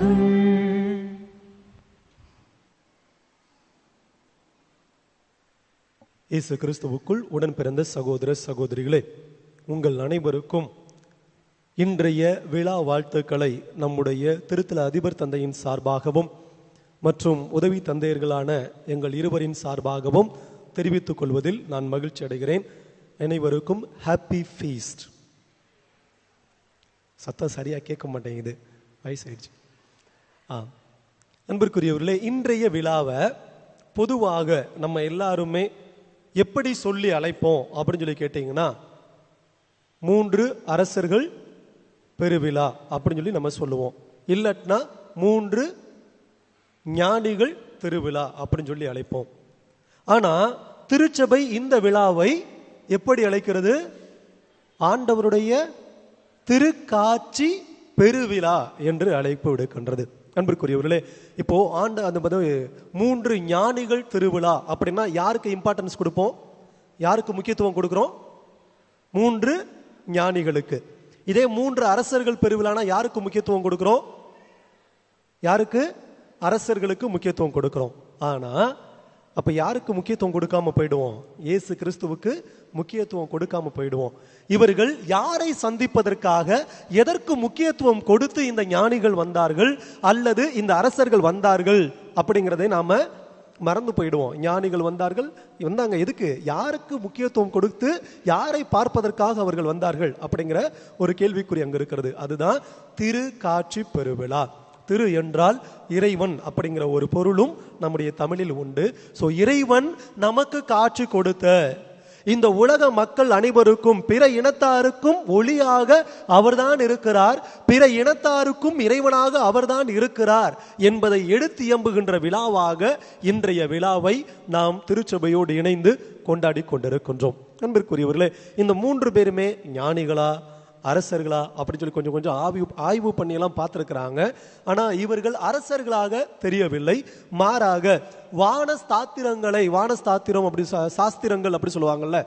இயேசு கிறிஸ்துவுக்குள் உடன் பிறந்த சகோதர சகோதரிகளே உங்கள் அனைவருக்கும் இன்றைய விழா வாழ்த்துக்களை நம்முடைய திருத்தல அதிபர் தந்தையின் சார்பாகவும் மற்றும் உதவி தந்தையர்களான எங்கள் இருவரின் சார்பாகவும் தெரிவித்துக் கொள்வதில் நான் மகிழ்ச்சி அடைகிறேன். அனைவருக்கும் ஹாப்பி ஃபீஸ்ட் சத்தம் சரியாக கேட்க மாட்டேங்குது. வயசாயிடுச்சு. ஆ அன்பிற்குரியவர்களே இன்றைய விழாவை பொதுவாக நம்ம எல்லாருமே எப்படி சொல்லி அழைப்போம் அப்படின்னு சொல்லி கேட்டிங்கன்னா மூன்று அரசர்கள் பெருவிழா அப்படின்னு சொல்லி நம்ம சொல்லுவோம். இல்லட்னா மூன்று ஞானிகள் திருவிழா அப்படின்னு சொல்லி அழைப்போம். ஆனால் திருச்சபை இந்த விழாவை எப்படி அழைக்கிறது? ஆண்டவருடைய திருக்காட்சி பெருவிழா என்று அழைப்பு விடுக்கின்றது. அன்பிற்குரியவர்களே இப்போ ஆண்டு அந்த பதவி மூன்று ஞானிகள் திருவிழா அப்படின்னா யாருக்கு இம்பார்ட்டன்ஸ் கொடுப்போம்? யாருக்கு முக்கியத்துவம் கொடுக்குறோம்? மூன்று ஞானிகளுக்கு. இதே மூன்று அரசர்கள் பெருவிழானா யாருக்கு முக்கியத்துவம் கொடுக்குறோம்? யாருக்கு? அரசர்களுக்கு முக்கியத்துவம் கொடுக்குறோம். ஆனால் அப்ப யாருக்கு முக்கியத்துவம் கொடுக்காம போயிடுவோம்? இயேசு கிறிஸ்துவுக்கு முக்கியத்துவம் கொடுக்காம போயிடுவோம். இவர்கள் யாரை சந்திப்பதற்காக எதற்கு முக்கியத்துவம் கொடுத்து இந்த ஞானிகள் வந்தார்கள் அல்லது இந்த அரசர்கள் வந்தார்கள் அப்படிங்கிறதை நாம மறந்து போயிடுவோம். ஞானிகள் வந்தார்கள் வந்தாங்க எதுக்கு? யாருக்கு முக்கியத்துவம் கொடுத்து யாரை பார்ப்பதற்காக அவர்கள் வந்தார்கள் அப்படிங்கிற ஒரு கேள்விக்குறி அங்க இருக்கிறது. அதுதான் திரு காட்சி பெருவிழா. திரு என்றால் இறைவன் அப்படிங்கிற ஒரு பொருளும் நம்முடைய தமிழில் உண்டு. சோ இறைவன் நமக்கு காட்சி கொடுத்த இந்த உலக மக்கள் அனைவருக்கும் பிற இனத்தாருக்கும் ஒளியாக அவர்தான் இருக்கிறார். பிற இனத்தாருக்கும் இறைவனாக அவர்தான் இருக்கிறார் என்பதை எடுத்து இயம்புகின்ற விழாவாக இன்றைய விழாவை நாம் திருச்சபையோடு இணைந்து கொண்டாடி கொண்டிருக்கின்றோம். அன்பிற்குரியவர்களே இந்த மூன்று பேருமே ஞானிகளா? அரசர்களா அப்படின்னு சொல்லி கொஞ்சம் கொஞ்சம் ஆய்வு ஆய்வு பண்ணியெல்லாம் பார்த்துருக்குறாங்க. ஆனால் இவர்கள் அரசர்களாக தெரியவில்லை. மாறாக வானஸ்தாத்திரங்களை வானஸ்தாத்திரம் அப்படி சா- சாஸ்திரங்கள் அப்படி சொல்லுவாங்கல்ல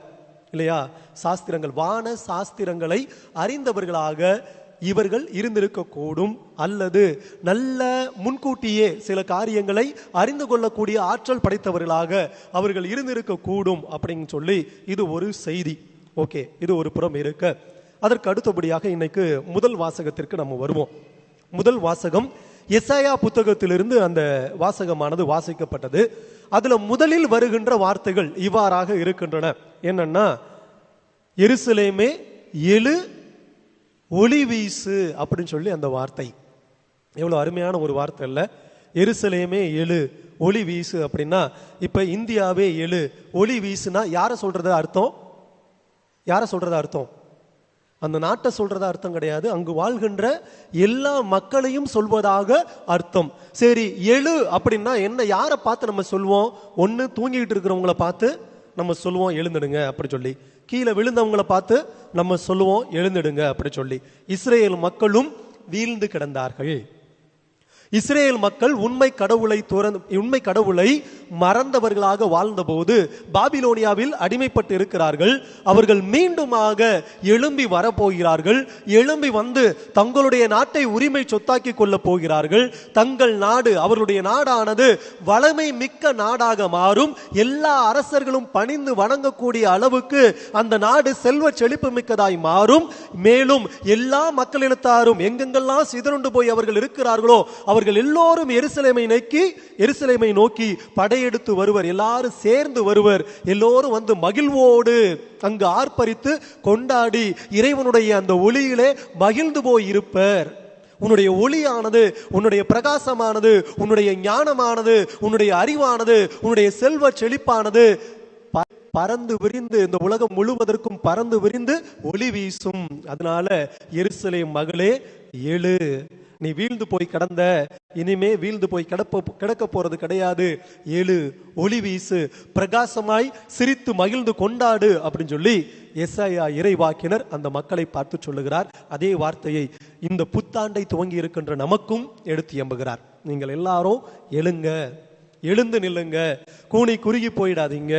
இல்லையா? சாஸ்திரங்கள் வான சாஸ்திரங்களை அறிந்தவர்களாக இவர்கள் இருந்திருக்கக்கூடும். அல்லது நல்ல முன்கூட்டியே சில காரியங்களை அறிந்து கொள்ளக்கூடிய ஆற்றல் படைத்தவர்களாக அவர்கள் இருந்திருக்கக்கூடும் அப்படின்னு சொல்லி இது ஒரு செய்தி. ஓகே இது ஒரு புறம் இருக்க. அதற்கு அடுத்தபடியாக இன்னைக்கு முதல் வாசகத்திற்கு நம்ம வருவோம். முதல் வாசகம் எஸ்ஐயா புத்தகத்திலிருந்து அந்த வாசகமானது வாசிக்கப்பட்டது. அதுல முதலில் வருகின்ற வார்த்தைகள் இவ்வாறாக இருக்கின்றன. என்னன்னா எருசலேமே எழு ஒளி வீசு அப்படின்னு சொல்லி அந்த வார்த்தை. எவ்வளவு அருமையான ஒரு வார்த்தை இல்ல எருசலேமே எழு ஒளி வீசு அப்படின்னா இப்ப இந்தியாவே எழு ஒளி வீசுனா யாரை சொல்றது அர்த்தம்? யாரை சொல்றது அர்த்தம்? அந்த நாட்டை சொல்றதா அர்த்தம் கிடையாது. அங்கு வாழ்கின்ற எல்லா மக்களையும் சொல்வதாக அர்த்தம். சரி எழு அப்படின்னா என்ன? யாரை பார்த்து நம்ம சொல்வோம்? ஒன்று தூங்கிக்கிட்டு இருக்கிறவங்கள பார்த்து நம்ம சொல்லுவோம் எழுந்துடுங்க அப்படி சொல்லி. கீழே விழுந்தவங்கள பார்த்து நம்ம சொல்லுவோம் எழுந்துடுங்க அப்படி சொல்லி. இஸ்ரேல் மக்களும் வீழ்ந்து கிடந்தார்கள். இஸ்ரேல் மக்கள் உண்மை கடவுளை துறந்து உண்மை கடவுளை மறந்தவர்களாக வாழ்ந்தபோது பாபிலோனியாவில் அடிமைப்பட்டு இருக்கிறார்கள் அவர்கள் மீண்டுமாக எழும்பி வரப்போகிறார்கள். எழும்பி வந்து தங்களுடைய நாட்டை உரிமை சொத்தாக்கி கொள்ளப் போகிறார்கள். தங்கள் நாடு அவர்களுடைய நாடானது வளமை மிக்க நாடாக மாறும். எல்லா அரசர்களும் பணிந்து வணங்கக்கூடிய அளவுக்கு அந்த நாடு செல்வ செழிப்பு மிக்கதாய் மாறும். மேலும் எல்லா மக்களிடத்தாரும் எங்கெங்கெல்லாம் சிதறுண்டு போய் அவர்கள் இருக்கிறார்களோ அவர் அவர்கள் எல்லோரும் எருசலேமை நோக்கி எருசலேமை நோக்கி படையெடுத்து வருவர். எல்லாரும் சேர்ந்து வருவர். எல்லோரும் வந்து மகிழ்வோடு அங்கு ஆர்ப்பரித்து கொண்டாடி இறைவனுடைய அந்த ஒளியிலே மகிழ்ந்து போய் இருப்பர். உன்னுடைய ஒளியானது உன்னுடைய பிரகாசமானது உன்னுடைய ஞானமானது உன்னுடைய அறிவானது உன்னுடைய செல்வ செழிப்பானது பறந்து விரிந்து இந்த உலகம் முழுவதற்கும் பறந்து விரிந்து ஒளி வீசும். அதனால எருசலே மகளே எழு. நீ வீழ்ந்து போய் கடந்த இனிமே வீழ்ந்து போய் கிடப்ப கிடக்க போறது கிடையாது. ஏழு ஒளி வீசு பிரகாசமாய் சிரித்து மகிழ்ந்து கொண்டாடு அப்படின்னு சொல்லி எஸ்ஐயா இறைவாக்கினர் அந்த மக்களை பார்த்து சொல்லுகிறார். அதே வார்த்தையை இந்த புத்தாண்டை துவங்கி இருக்கின்ற நமக்கும் எடுத்து எம்புகிறார். நீங்கள் எல்லாரும் எழுங்க எழுந்து நில்லுங்க கூனி குறுகி போயிடாதீங்க.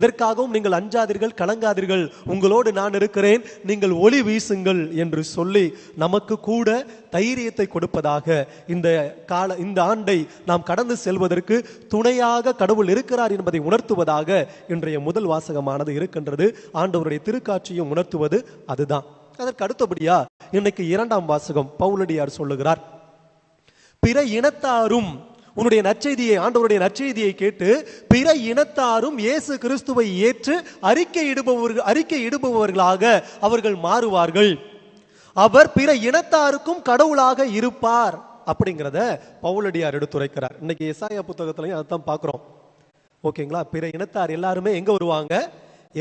இதற்காகவும் நீங்கள் அஞ்சாதீர்கள் கலங்காதீர்கள். உங்களோடு நான் இருக்கிறேன் நீங்கள் ஒளி வீசுங்கள் என்று சொல்லி நமக்கு கூட தைரியத்தை கொடுப்பதாக இந்த கால இந்த ஆண்டை நாம் கடந்து செல்வதற்கு துணையாக கடவுள் இருக்கிறார் என்பதை உணர்த்துவதாக இன்றைய முதல் வாசகமானது இருக்கின்றது. ஆண்டவருடைய திருக்காட்சியும் உணர்த்துவது அதுதான். அதற்கு அடுத்தபடியா இன்னைக்கு இரண்டாம் வாசகம் பவுலடியார் சொல்லுகிறார். பிற இனத்தாரும் உன்னுடைய நற்செய்தியை ஆண்டவருடைய நற்செய்தியை கேட்டு பிற இனத்தாரும் இயேசு கிறிஸ்துவை ஏற்று அறிக்கை இடுபவர்கள் அறிக்கை இடுபவர்களாக அவர்கள் மாறுவார்கள். அவர் பிற இனத்தாருக்கும் கடவுளாக இருப்பார் அப்படிங்கிறத பவுலடியார் எடுத்துரைக்கிறார். இன்னைக்கு எசாயா புத்தகத்திலையும் அதைத்தான் பார்க்குறோம். ஓகேங்களா? பிற இனத்தார் எல்லாருமே எங்க வருவாங்க?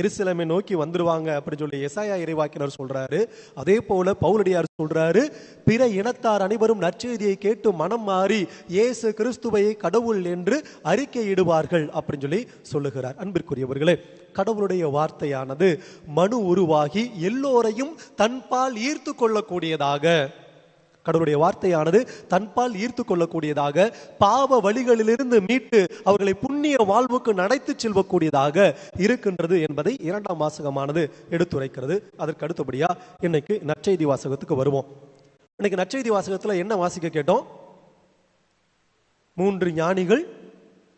எருசலேமை நோக்கி வந்துருவாங்க அப்படின்னு சொல்லி எசாயா இறைவாக்கினர் சொல்றாரு. அதே போல பவுலடியார் சொல்றாரு பிற இனத்தார் அனைவரும் நற்செய்தியை கேட்டு மனம் மாறி இயேசு கிறிஸ்துவை கடவுள் என்று அறிக்கையிடுவார்கள் அப்படின்னு சொல்லி சொல்லுகிறார். அன்பிற்குரியவர்களே கடவுளுடைய வார்த்தையானது மனு உருவாகி எல்லோரையும் தன்பால் ஈர்த்து கொள்ளக்கூடியதாக கடவுளுடைய வார்த்தையானது தன்பால் ஈர்த்து கொள்ளக்கூடியதாக பாவ வழிகளிலிருந்து மீட்டு அவர்களை புண்ணிய வாழ்வுக்கு நடைத்து செல்வக்கூடியதாக இருக்கின்றது என்பதை இரண்டாம் வாசகமானது எடுத்துரைக்கிறது. அதற்கு அடுத்தபடியா இன்னைக்கு நற்செய்தி வாசகத்துக்கு வருவோம். இன்னைக்கு நற்செய்தி வாசகத்துல என்ன வாசிக்க கேட்டோம்? மூன்று ஞானிகள்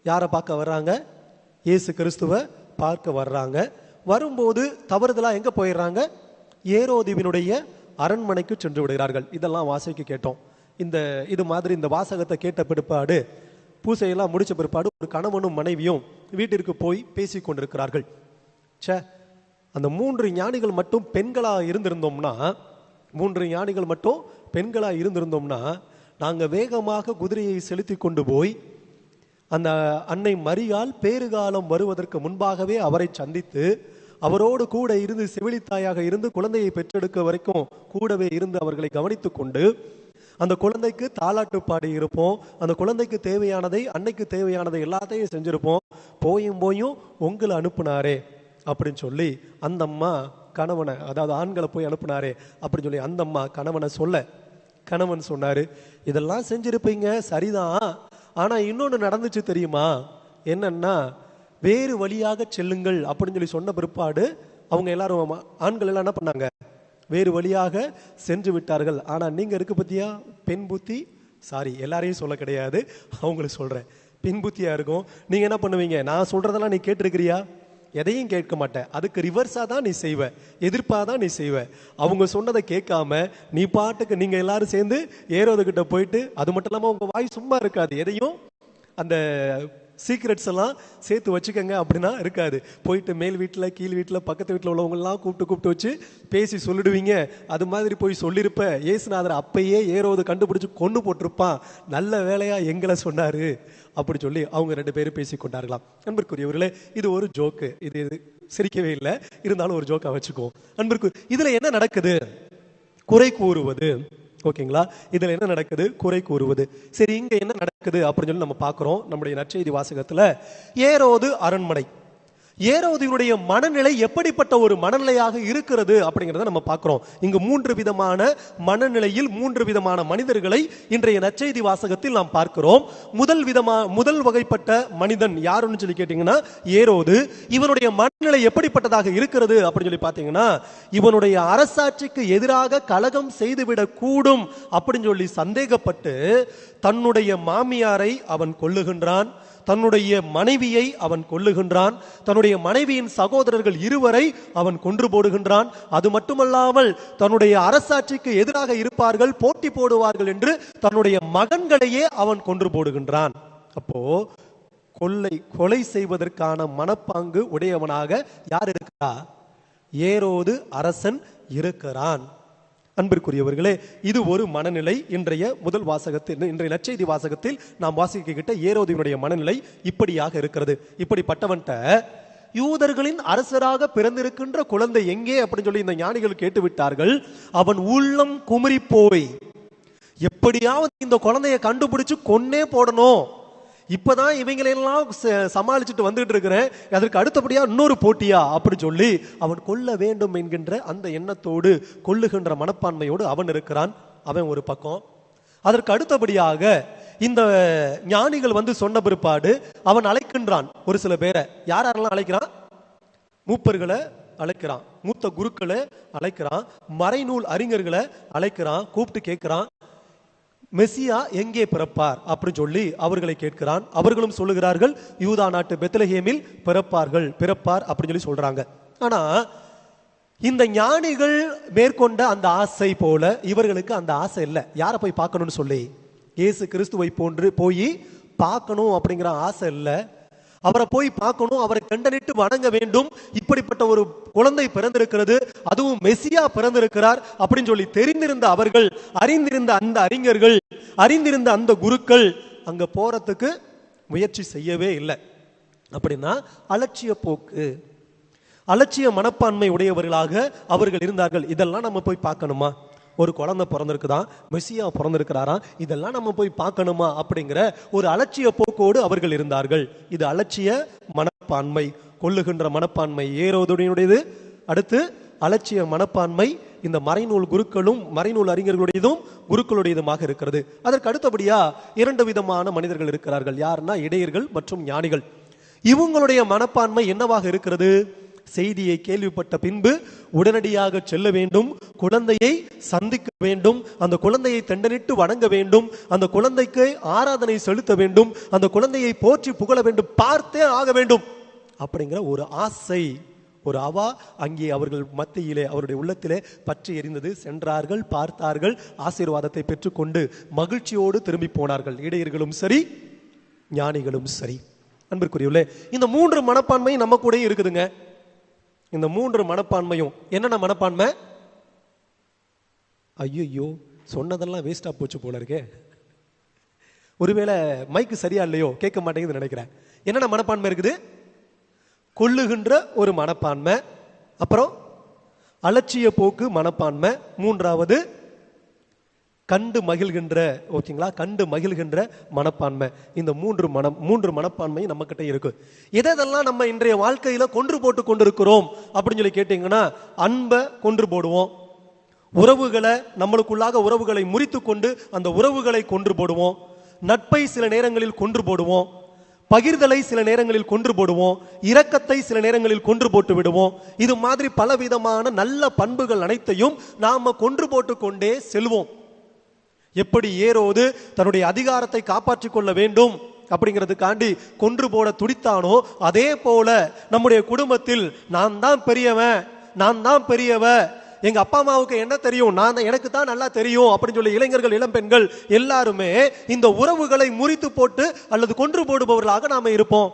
யாரை பார்க்க வர்றாங்க? இயேசு கிறிஸ்துவ பார்க்க வர்றாங்க. வரும்போது தவறுதலா எங்க போயிடுறாங்க? ஏரோதிவினுடைய அரண்மனைக்கு சென்று விடுகிறார்கள். இதெல்லாம் வாசைக்கு கேட்டோம். இந்த இது மாதிரி இந்த வாசகத்தை கேட்ட பிற்பாடு பூசையெல்லாம் முடிச்ச பிற்பாடு ஒரு கணவனும் மனைவியும் வீட்டிற்கு போய் பேசி கொண்டிருக்கிறார்கள். ச்சே அந்த மூன்று ஞானிகள் மட்டும் பெண்களாக இருந்திருந்தோம்னா மூன்று ஞானிகள் மட்டும் பெண்களாக இருந்திருந்தோம்னா நாங்கள் வேகமாக குதிரையை செலுத்தி கொண்டு போய் அந்த அன்னை மரியால் பேறுகாலம் வருவதற்கு முன்பாகவே அவரை சந்தித்து அவரோடு கூட இருந்து செவிலித்தாயாக இருந்து குழந்தையை பெற்றெடுக்க வரைக்கும் கூடவே இருந்து அவர்களை கவனித்துக் கொண்டு அந்த குழந்தைக்கு தாலாட்டு பாடி இருப்போம். அந்த குழந்தைக்கு தேவையானதை அன்னைக்கு தேவையானதை எல்லாத்தையும் செஞ்சிருப்போம். போயும் போயும் உங்களை அனுப்புனாரே அப்படின்னு சொல்லி அந்த அம்மா கணவனை அதாவது ஆண்களை போய் அனுப்புனாரே அப்படின்னு சொல்லி அந்த அம்மா கணவனை சொல்ல கணவன் சொன்னாரு இதெல்லாம் செஞ்சிருப்பீங்க சரிதான். ஆனா இன்னொன்னு நடந்துச்சு தெரியுமா? என்னன்னா வேறு வழியாக செல்லுங்கள் அப்படின்னு சொல்லி சொன்ன பிற்பாடு அவங்க எல்லாரும் ஆண்கள் எல்லாம் என்ன பண்ணாங்க? வேறு வழியாக சென்று விட்டார்கள். ஆனால் நீங்கள் இருக்க பற்றியா பெண் புத்தி? சாரி எல்லாரையும் சொல்ல கிடையாது. அவங்களுக்கு சொல்கிறேன் பெண் புத்தியாக இருக்கும். நீங்கள் என்ன பண்ணுவீங்க? நான் சொல்கிறதெல்லாம் நீ கேட்டிருக்கிறியா? எதையும் கேட்க மாட்டேன். அதுக்கு ரிவர்ஸாக தான் நீ செய்வ. எதிர்ப்பாக தான் நீ செய்வ. அவங்க சொன்னதை கேட்காம நீ பாட்டுக்கு நீங்கள் எல்லாரும் சேர்ந்து ஏரோது போயிட்டு அது மட்டும் இல்லாமல் உங்கள் வாய் சும்மா இருக்காது. எதையும் அந்த சீக்ரெட்ஸ் எல்லாம் சேர்த்து வச்சுக்கோங்க அப்படின்னா இருக்காது. போயிட்டு மேல் வீட்டில் கீழ் வீட்டில் பக்கத்து வீட்டில் உள்ளவங்கெல்லாம் கூப்பிட்டு கூப்பிட்டு வச்சு பேசி சொல்லிடுவீங்க. அது மாதிரி போய் சொல்லியிருப்ப ஏசுநாதர் அப்பயே ஏறோது கண்டுபிடிச்சி கொண்டு போட்டிருப்பான். நல்ல வேலையா எங்களை சொன்னார். அப்படி சொல்லி அவங்க ரெண்டு பேரும் பேசி கொண்டார்களாம். அன்பிற்குரியவர்களே இது ஒரு ஜோக்கு. இது இது சிரிக்கவே இல்லை. இருந்தாலும் ஒரு ஜோக்கா வச்சுக்குவோம். அன்பிற்கு இதில் என்ன நடக்குது? குறை கூறுவது. ஓகேங்களா? இதுல என்ன நடக்குது? குறை கூறுவது. சரி இங்க என்ன நடக்குது அப்படின்னு சொல்லி நம்ம பார்க்குறோம். நம்முடைய நற்செய்தி வாசகத்துல ஏரோது அரண்மனை. ஏரோதினுடைய மனநிலை எப்படிப்பட்ட ஒரு மனநிலையாக இருக்கிறது அப்படிங்கிறத நம்ம பார்க்குறோம். இங்கு மூன்று விதமான மனநிலையில் மூன்று விதமான மனிதர்களை இன்றைய நச்செய்தி வாசகத்தில் நாம் பார்க்கிறோம். முதல் விதமா முதல் வகைப்பட்ட மனிதன் யாருன்னு சொல்லி கேட்டீங்கன்னா ஏரோது. இவனுடைய மனநிலை எப்படிப்பட்டதாக இருக்கிறது அப்படின்னு சொல்லி பார்த்தீங்கன்னா இவனுடைய அரசாட்சிக்கு எதிராக கலகம் செய்துவிடக் கூடும் அப்படின்னு சொல்லி சந்தேகப்பட்டு தன்னுடைய மாமியாரை அவன் கொல்லுகின்றான். தன்னுடைய மனைவியை அவன் கொல்லுகின்றான். தன்னுடைய மனைவியின் சகோதரர்கள் இருவரை அவன் கொன்று போடுகின்றான். அது மட்டுமல்லாமல் தன்னுடைய அரசாட்சிக்கு எதிராக இருப்பார்கள் போட்டி போடுவார்கள் என்று தன்னுடைய மகன்களையே அவன் கொன்று போடுகின்றான். அப்போ கொள்ளை கொலை செய்வதற்கான மனப்பாங்கு உடையவனாக யார் இருக்கிறா? ஏரோது அரசன் இருக்கிறான். அன்பிற்குரியவர்களே இது ஒரு மனநிலை. இன்றைய முதல் வாசகத்தில் இன்றைய நற்செய்தி வாசகத்தில் நாம் வாசிக்கிட்ட ஏரோதினுடைய மனநிலை இப்படியாக இருக்கிறது. இப்படிப்பட்டவன்ட்ட யூதர்களின் அரசராக பிறந்திருக்கின்ற குழந்தை எங்கே அப்படின்னு சொல்லி இந்த ஞானிகள் கேட்டு விட்டார்கள் அவன் உள்ளம் குமரி போய் எப்படியாவது இந்த குழந்தைய கண்டுபிடிச்சு கொன்னே போடணும். இப்போதான் இவங்களெல்லாம் ச- சமாளிச்சுட்டு வந்துட்டு இருக்கிறேன். அதற்கு அடுத்தபடியாக இன்னொரு போட்டியா? அப்படி சொல்லி அவன் கொல்ல வேண்டும் என்கின்ற அந்த எண்ணத்தோடு கொல்லுகின்ற மனப்பான்மையோடு அவன் இருக்கிறான். அவன் ஒரு பக்கம். அதற்கு அடுத்தபடியாக இந்த ஞானிகள் வந்து சொன்ன பிற்பாடு அவன் அழைக்கின்றான். ஒரு சில பேரை. யார் யாரெல்லாம் அழைக்கிறான்? மூப்பர்களை அழைக்கிறான். மூத்த குருக்களை அழைக்கிறான். மறைநூல் அறிஞர்களை அழைக்கிறான். கூப்பிட்டு கேட்கிறான். மெசியா எங்கே பிறப்பார் அப்படின்னு சொல்லி அவர்களை கேட்கிறான். அவர்களும் சொல்லுகிறார்கள் யூதா நாட்டு பெத்லஹேமில் பிறப்பார்கள் பிறப்பார் அப்படின்னு சொல்லி சொல்றாங்க. ஆனா இந்த ஞானிகள் மேற்கொண்ட அந்த ஆசை போல இவர்களுக்கு அந்த ஆசை இல்லை. யாரை போய் பார்க்கணும்னு சொல்லி? இயேசு கிறிஸ்துவை போன்று போய் பார்க்கணும் அப்படிங்கிற ஆசை இல்லை. அவரை போய் பார்க்கணும் அவரை கண்டனிட்டு வணங்க வேண்டும். இப்படிப்பட்ட ஒரு குழந்தை பிறந்திருக்கிறது. அதுவும் மெசியா பிறந்திருக்கிறார் அப்படின்னு சொல்லி தெரிந்திருந்த அவர்கள் அறிந்திருந்த அந்த அறிஞர்கள் அறிந்திருந்த அந்த குருக்கள் அங்க போறதுக்கு முயற்சி செய்யவே இல்லை. அப்படின்னா அலட்சிய போக்கு அலட்சிய மனப்பான்மை உடையவர்களாக அவர்கள் இருந்தார்கள். இதெல்லாம் நம்ம போய் பார்க்கணுமா? ஒரு குழந்தை பிறந்திருக்குதான் மெஸ்ஸியா பிறந்திருக்கிறாராம் இதெல்லாம் நம்ம போய் பார்க்கணுமா அப்படிங்கிற ஒரு அலட்சிய போக்கோடு அவர்கள் இருந்தார்கள். இது அலட்சிய மனப்பான்மை கொள்ளுகின்ற மனப்பான்மை ஏரோதுடையது அடுத்து அலட்சிய மனப்பான்மை இந்த மறைநூல் குருக்களும் மறைநூல் அறிஞர்களுடையதும் குருக்களுடையதுமாக இருக்கிறது. அதற்கு அடுத்தபடியா இரண்டு விதமான மனிதர்கள் இருக்கிறார்கள். யாருன்னா இடையர்கள் மற்றும் ஞானிகள். இவங்களுடைய மனப்பான்மை என்னவாக இருக்கிறது? செய்தியை கேள்விப்பட்ட பின்பு உடனடியாக செல்ல வேண்டும் குழந்தையை சந்திக்க வேண்டும் அந்த குழந்தையை தண்டனிட்டு வணங்க வேண்டும் அந்த குழந்தைக்கு ஆராதனை செலுத்த வேண்டும் அந்த குழந்தையை போற்றி புகழ வேண்டும் பார்த்தே ஆக வேண்டும் அப்படிங்கிற ஒரு ஆசை ஒரு அவா அங்கே அவர்கள் மத்தியிலே அவருடைய உள்ளத்திலே பற்றி எரிந்தது. சென்றார்கள் பார்த்தார்கள் ஆசீர்வாதத்தை பெற்றுக்கொண்டு மகிழ்ச்சியோடு திரும்பி போனார்கள். இடையர்களும் சரி ஞானிகளும் சரி. அன்பிற்குரியவர்களே இந்த மூன்று மனப்பான்மை நம்ம கூடயும் இருக்குதுங்க. இந்த மூன்று மனப்பான்மையும். என்னென்ன மனப்பான்மை? ஐயோ சொன்னதெல்லாம் வேஸ்டா போச்சு போல இருக்கே. ஒருவேளை மைக்கு சரியா இல்லையோ கேட்க மாட்டேங்குதுன்னு நினைக்கிறேன். என்னென்ன மனப்பான்மை இருக்குது? கொள்ளுகின்ற ஒரு மனப்பான்மை. அப்புறம் அலட்சிய போக்கு மனப்பான்மை. மூன்றாவது கண்டு மகிழ்கின்ற ஓகேங்களா? கண்டு மகிழ்கின்ற மனப்பான்மை. இந்த மூன்று மனம் மூன்று மனப்பான்மையும் நம்ம கிட்ட இருக்கு. எதெல்லாம் நம்ம இன்றைய வாழ்க்கையில கொன்று போட்டு கொண்டிருக்கிறோம் அப்படின்னு சொல்லி கேட்டீங்கன்னா அன்பை கொன்று போடுவோம். உறவுகளை நம்மளுக்குள்ளாக உறவுகளை முறித்து கொண்டு அந்த உறவுகளை கொன்று போடுவோம். நட்பை சில நேரங்களில் கொன்று போடுவோம். பகிர்தலை சில நேரங்களில் கொன்று போடுவோம். இரக்கத்தை சில நேரங்களில் கொன்று போட்டு விடுவோம். இது மாதிரி பலவிதமான நல்ல பண்புகள் அனைத்தையும் நாம கொன்று போட்டு கொண்டே செல்வோம். எப்படி ஏரோது தன்னுடைய அதிகாரத்தை காப்பாற்றிக் கொள்ள வேண்டும் அப்படிங்கிறதுக்காண்டி கொன்று போட துடித்தானோ அதே போல நம்முடைய குடும்பத்தில் நான் தான் பெரியவன் நான் தான் பெரியவ எங்க அப்பா அம்மாவுக்கு என்ன தெரியும் நான் எனக்கு தான் நல்லா தெரியும் அப்படின்னு சொல்லி இளைஞர்கள் இளம்பெண்கள் எல்லாருமே இந்த உறவுகளை முறித்து போட்டு அல்லது கொன்று போடுபவர்களாக நாம இருப்போம்.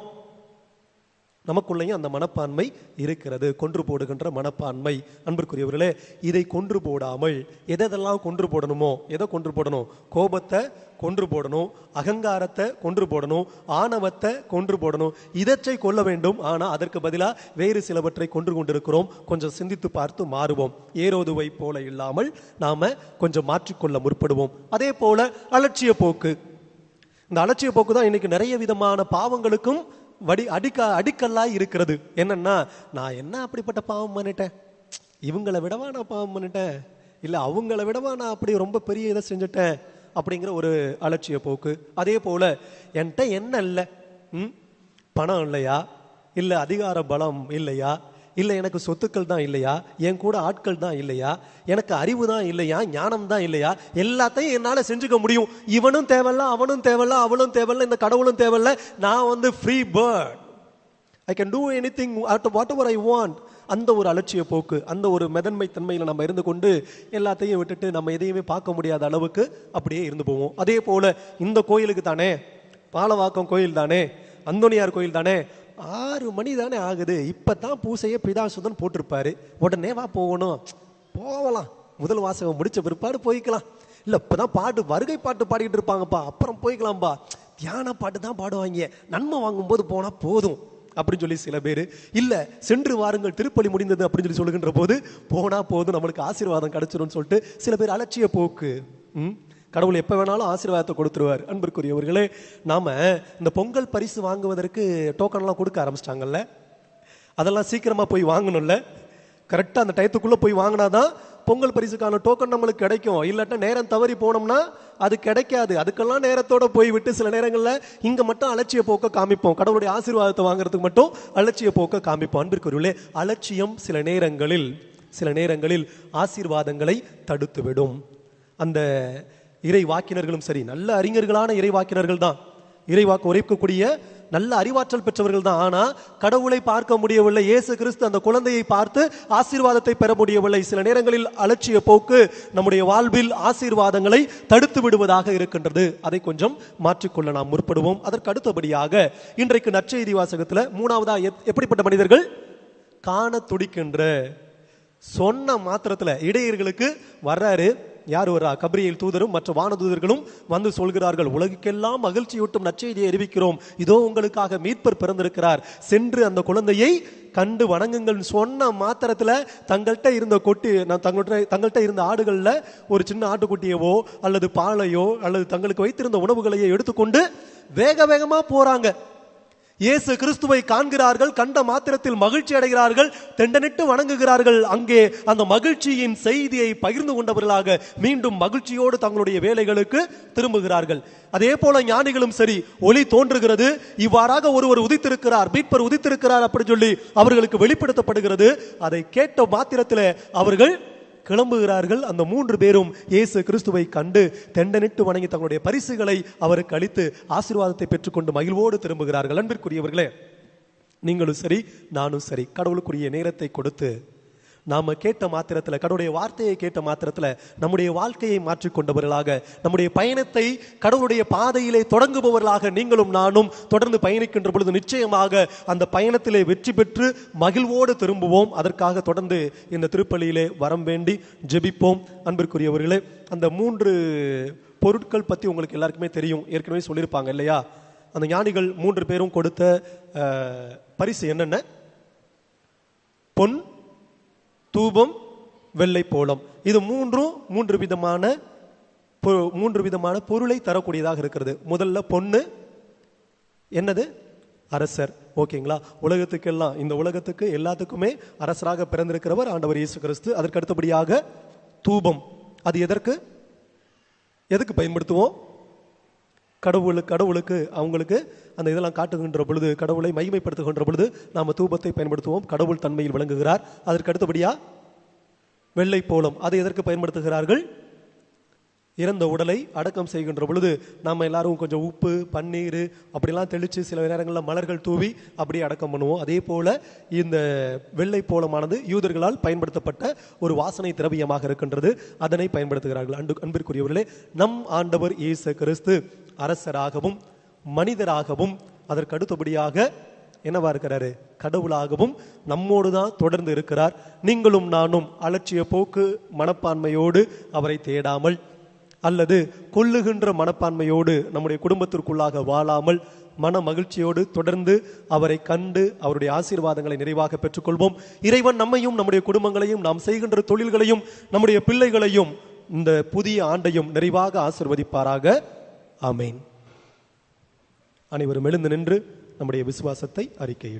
நமக்குள்ளேயும் அந்த மனப்பான்மை இருக்கிறது. கொன்று போடுகின்ற மனப்பான்மை. அன்பிற்குரியவர்களே இதை கொன்று போடாமல் எதெல்லாம் கொன்று போடணுமோ எதை கொன்று போடணும்? கோபத்தை கொன்று போடணும் அகங்காரத்தை கொன்று போடணும் ஆணவத்தை கொன்று போடணும். இதற்றை கொள்ள வேண்டும். ஆனால் அதற்கு பதிலாக வேறு சிலவற்றை கொன்று கொண்டிருக்கிறோம். கொஞ்சம் சிந்தித்து பார்த்து மாறுவோம். ஏரோதுவை போல இல்லாமல் நாம் கொஞ்சம் மாற்றிக்கொள்ள முற்படுவோம். அதே போல அலட்சிய போக்கு. இந்த அலட்சிய போக்கு தான் இன்னைக்கு நிறைய விதமான பாவங்களுக்கும் வடி அடிக்க அடிக்கல்லாய் இருக்கிறது. என்னன்னா நான் என்ன அப்படிப்பட்ட பாவம் பண்ணிட்டேன்? இவங்களை விடவா நான் பாவம் பண்ணிட்டேன்? இல்லை அவங்கள விடவா நான் அப்படி ரொம்ப பெரிய இதை செஞ்சுட்டேன்? அப்படிங்கிற ஒரு அலட்சிய போக்கு. அதே போல் என்கிட்ட என்ன இல்லை? ம்? பணம் இல்லையா? இல்லை அதிகார பலம் இல்லையா? இல்லை எனக்கு சொத்துக்கள் தான் இல்லையா? என் கூட ஆட்கள் தான் இல்லையா? எனக்கு அறிவு தான் இல்லையா? ஞானம் தான் இல்லையா? எல்லாத்தையும் என்னால் செஞ்சுக்க முடியும். இவனும் தேவையில்ல அவனும் தேவையில்ல அவளும் தேவையில்ல இந்த கடவுளும் தேவையில்ல. நான் வந்து free bird I can do anything whatever I want அந்த ஒரு அலட்சிய போக்கு அந்த ஒரு மெதன்மை தன்மையில் நம்ம இருந்து கொண்டு எல்லாத்தையும் விட்டுட்டு நம்ம எதையுமே பார்க்க முடியாத அளவுக்கு அப்படியே இருந்து போவோம். அதே போல் இந்த கோயிலுக்கு தானே பாலவாக்கம் கோயில் தானே அந்தோனியார் கோயில் தானே ஆறு மணி தானே ஆகுது. இப்பதான் பூசையை பிதாசுதன் போட்டிருப்பாரு. உடனே வா போகணும். போகலாம். முதல் வாசகம் முடிச்ச பிற்பாடு போய்க்கலாம். இப்போ தான் பாட்டு வருகை பாட்டு பாடிக்கிட்டு இருப்பாங்கப்பா. அப்புறம் போய்க்கலாம்ப்பா தியான பாட்டு தான் பாடுவாங்க. நன்மை வாங்கும்போது போனால் போதும். அப்படின்னு சொல்லி சில பேர் இல்லை சென்று வாருங்கள் திருப்பலி முடிந்தது அப்படின்னு சொல்லி சொல்லுகின்ற போது போனால் போதும் நம்மளுக்கு ஆசீர்வாதம் கிடச்சிரும்னு சொல்லிட்டு சில பேர் அலட்சிய போக்கு. ம்? கடவுள் எப்போ வேணாலும் ஆசீர்வாதத்தை கொடுத்துருவார். அன்பிற்குரியவர்களே நாம் இந்த பொங்கல் பரிசு வாங்குவதற்கு டோக்கன்லாம் கொடுக்க ஆரம்பிச்சிட்டாங்கல்ல? அதெல்லாம் சீக்கிரமாக போய் வாங்கணும்ல? கரெக்டாக அந்த டயத்துக்குள்ளே போய் வாங்கினாதான் பொங்கல் பரிசுக்கான டோக்கன் நம்மளுக்கு கிடைக்கும். இல்லாட்டா நேரம் தவறி போனோம்னா அது கிடைக்காது. அதுக்கெல்லாம் நேரத்தோட போய் விட்டு சில நேரங்களில் இங்கே மட்டும் அலட்சிய போக்க காமிப்போம். கடவுளுடைய ஆசீர்வாதத்தை வாங்குறதுக்கு மட்டும் அலட்சிய போக்க காமிப்போம். அன்பிற்குரியவர்களே அலட்சியம் சில நேரங்களில் சில நேரங்களில் ஆசீர்வாதங்களை தடுத்துவிடும். அந்த இறை வாக்கினர்களும் சரி நல்ல அறிஞர்களான இறை வாக்கினர்கள் தான் இறைவாக்கு உரைக்கக்கூடிய நல்ல அறிவாற்றல் பெற்றவர்கள் தான் ஆனா கடவுளை பார்க்க முடியவில்லை இயேசு கிறிஸ்து அந்த குழந்தையை பார்த்து ஆசீர்வாதத்தை பெற முடியவில்லை. சில நேரங்களில் அலட்சிய போக்கு நம்முடைய வாழ்வில் ஆசீர்வாதங்களை தடுத்து விடுவதாக இருக்கின்றது. அதை கொஞ்சம் மாற்றிக்கொள்ள நாம் முற்படுவோம். அதற்கு அடுத்தபடியாக இன்றைக்கு நற்செய்தி வாசகத்துல மூணாவதா எப்படிப்பட்ட மனிதர்கள்? காண துடிக்கின்ற சொன்ன மாத்திரத்துல இடையர்களுக்கு வர்றாரு. யார் வரா கபிரியில் தூதரும் மற்ற வானதூதர்களும் வந்து சொல்கிறார்கள் உலகுக்கெல்லாம் மகிழ்ச்சியூட்டும் நற்செய்தியை அறிவிக்கிறோம். இதோ உங்களுக்காக மீட்பர் பிறந்திருக்கிறார். சென்று அந்த குழந்தையை கண்டு வணங்குங்கள் சொன்ன மாத்திரத்துல தங்கள்கிட்ட இருந்த கொட்டி நான் தங்கள்கிட்ட தங்கள்கிட்ட இருந்த ஆடுகள்ல ஒரு சின்ன ஆட்டுக்குட்டியவோ அல்லது பாலையோ அல்லது தங்களுக்கு வைத்திருந்த உணவுகளையோ எடுத்துக்கொண்டு வேக வேகமா போறாங்க. இயேசு கிறிஸ்துவை காண்கிறார்கள் கண்ட மாத்திரத்தில் மகிழ்ச்சி அடைகிறார்கள் தெண்டனிட்டு வணங்குகிறார்கள். அங்கே அந்த மகிழ்ச்சியின் செய்தியை பகிர்ந்து கொண்டவர்களாக மீண்டும் மகிழ்ச்சியோடு தங்களுடைய வேலைகளுக்கு திரும்புகிறார்கள். அதே போல ஞானிகளும் சரி ஒளி தோன்றுகிறது. இவ்வாறாக ஒருவர் உதித்திருக்கிறார் மீட்பர் உதித்திருக்கிறார் அப்படி சொல்லி அவர்களுக்கு வெளிப்படுத்தப்படுகிறது. அதை கேட்ட மாத்திரத்தில் அவர்கள் கிளம்புகிறார்கள். அந்த மூன்று பேரும் இயேசு கிறிஸ்துவை கண்டு தெண்டனிட்டு வணங்கி தங்களுடைய பரிசுகளை அவருக்கு அளித்து ஆசீர்வாதத்தை பெற்றுக்கொண்டு மகிழ்வோடு திரும்புகிறார்கள். அன்பிற்குரியவர்களே நீங்களும் சரி நானும் சரி கடவுளுக்குரிய நேரத்தை கொடுத்து நாம கேட்ட மாத்திரத்தில் கடவுளுடைய வார்த்தையை கேட்ட மாத்திரத்தில் நம்முடைய வாழ்க்கையை மாற்றிக்கொண்டவர்களாக நம்முடைய பயணத்தை கடவுளுடைய பாதையிலே தொடங்குபவர்களாக நீங்களும் நானும் தொடர்ந்து பயணிக்கின்ற பொழுது நிச்சயமாக அந்த பயணத்திலே வெற்றி பெற்று மகிழ்வோடு திரும்புவோம். அதற்காக தொடர்ந்து இந்த திருப்பலியிலே வரம் வேண்டி ஜெபிப்போம். அன்பிற்குரியவர்களே அந்த மூன்று பொருட்கள் பற்றி உங்களுக்கு எல்லாருக்குமே தெரியும். ஏற்கனவே சொல்லியிருப்பாங்க இல்லையா? அந்த ஞானிகள் மூன்று பேரும் கொடுத்த பரிசு என்னென்ன? பொன் தூபம் வெள்ளை போலம். இது மூன்றும் மூன்று விதமான மூன்று விதமான பொருளை தரக்கூடியதாக இருக்கிறது. முதல்ல பொண்ணு என்னது? அரசர். ஓகேங்களா? உலகத்துக்கெல்லாம் இந்த உலகத்துக்கு எல்லாத்துக்குமே அரசராக பிறந்திருக்கிறவர் ஆண்டவர் இயேசு கிறிஸ்து. அதற்கு அடுத்தபடியாக தூபம். அது எதற்கு? எதுக்கு பயன்படுத்துவோம்? கடவுளுக்கு கடவுளுக்கு அவங்களுக்கு அந்த இதெல்லாம் காட்டுகின்ற பொழுது கடவுளை மகிமைப்படுத்துகின்ற பொழுது நாம் தூபத்தை பயன்படுத்துவோம். கடவுள் தன்மையில் விளங்குகிறார். அதற்கு அடுத்தபடியா வெள்ளை போலம். அதை எதற்கு பயன்படுத்துகிறார்கள்? இறந்த உடலை அடக்கம் செய்கின்ற பொழுது நாம எல்லாரும் கொஞ்சம் உப்பு பன்னீர் அப்படிலாம் தெளித்து சில நேரங்களில் மலர்கள் தூவி அப்படியே அடக்கம் பண்ணுவோம். அதே போல் இந்த வெள்ளை போலமானது யூதர்களால் பயன்படுத்தப்பட்ட ஒரு வாசனை திரவியமாக இருக்கின்றது. அதனை பயன்படுத்துகிறார்கள். அன்பு அன்பிற்குரியவர்களே நம் ஆண்டவர் இயேசு கிறிஸ்து அரசராகவும் மனிதராகவும் அதற்கு அடுத்தபடியாக என்னவா இருக்கிறாரு? கடவுளாகவும் நம்மோடு தான் தொடர்ந்து இருக்கிறார். நீங்களும் நானும் அலட்சிய போக்கு மனப்பான்மையோடு அவரை தேடாமல் அல்லது கொல்லுகின்ற மனப்பான்மையோடு நம்முடைய குடும்பத்திற்குள்ளாக வாழாமல் மன மகிழ்ச்சியோடு தொடர்ந்து அவரை கண்டு அவருடைய ஆசீர்வாதங்களை நிறைவாக பெற்றுக்கொள்வோம். இறைவன் நம்மையும் நம்முடைய குடும்பங்களையும் நாம் செய்கின்ற தொழில்களையும் நம்முடைய பிள்ளைகளையும் இந்த புதிய ஆண்டையும் நிறைவாக ஆசிர்வதிப்பாராக. ஆமேன். அனைவரும் எழுந்து நின்று நம்முடைய விசுவாசத்தை அறிக்கையிடும்